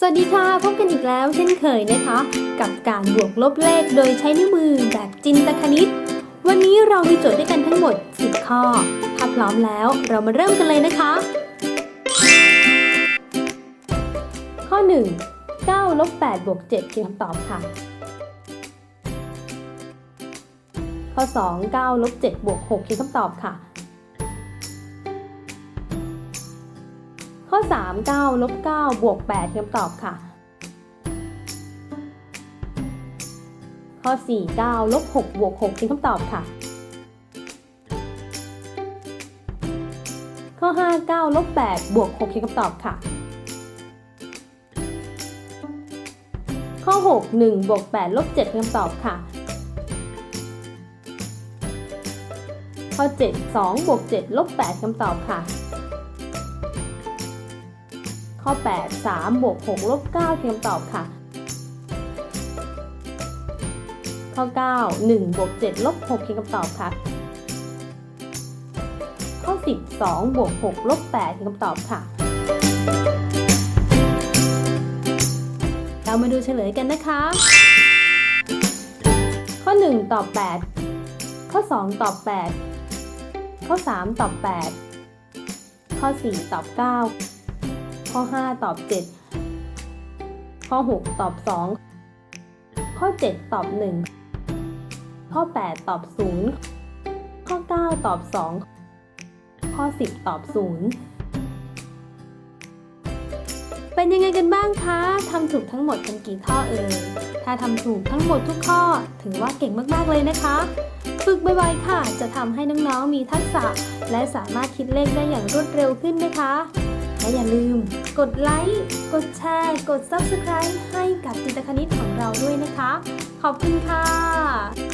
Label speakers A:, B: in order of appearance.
A: สวัสดีค่ะ พบกันอีกแล้วเช่นเคยนะคะ กับการบวกลบเลขโดยใช้นิ้วมือแบบจินตคณิต วันนี้เรามีโจทย์ด้วยกันทั้งหมด 10 ข้อ ถ้าพร้อมแล้วเรามาเริ่มกันเลยนะคะ ข้อ 1 9ลบ8บวก7คือคำตอบค่ะ ข้อ 2 9ลบ7บวก6คือคำตอบค่ะ ข้อ 3 9ลบ9บวก8คำตอบค่ะ ข้อ 4 9ลบ6บวก6คือคำตอบค่ะ ข้อ 5 9ลบ8บวก6คือคำตอบค่ะ ข้อ 6 1บวก8ลบ7คือคำตอบค่ะข้อ 7 2บวก7ลบ8คำตอบค่ะ ข้อ 8 3บวก6ลบ9คือคำตอบค่ะ ข้อ 9 1บวก7ลบ6คือคำตอบค่ะ ข้อ 10 2บวก6ลบ8คือคำตอบค่ะ เรามาดูเฉลยกันนะคะ ข้อ 1 ตอบ 8 ข้อ 2 ตอบ 8 ข้อ 3 ตอบ 8 ข้อ 4 ตอบ 9 ข้อ 5 ตอบ 7 ข้อ 6 ตอบ 2 ข้อ 7 ตอบ 1 ข้อ 8 ตอบ 0 ข้อ 9 ตอบ 2 ข้อ 10 ตอบ 0 เป็นยังไงกันบ้างคะทำถูกทั้งหมดกันกี่ข้อเอ่ยถ้าทำถูกทั้งหมดทุกข้อถือว่าเก่งมากๆเลยนะคะฝึกบ่อยๆค่ะ จะทำให้น้องๆ มีทักษะ และสามารถคิดเลขได้อย่างรวดเร็วขึ้นนะคะ และอย่าลืมกดไลค์ กดแชร์ กด Subscribe ให้กับจิตคณิตของเราด้วยนะคะ ขอบคุณค่ะ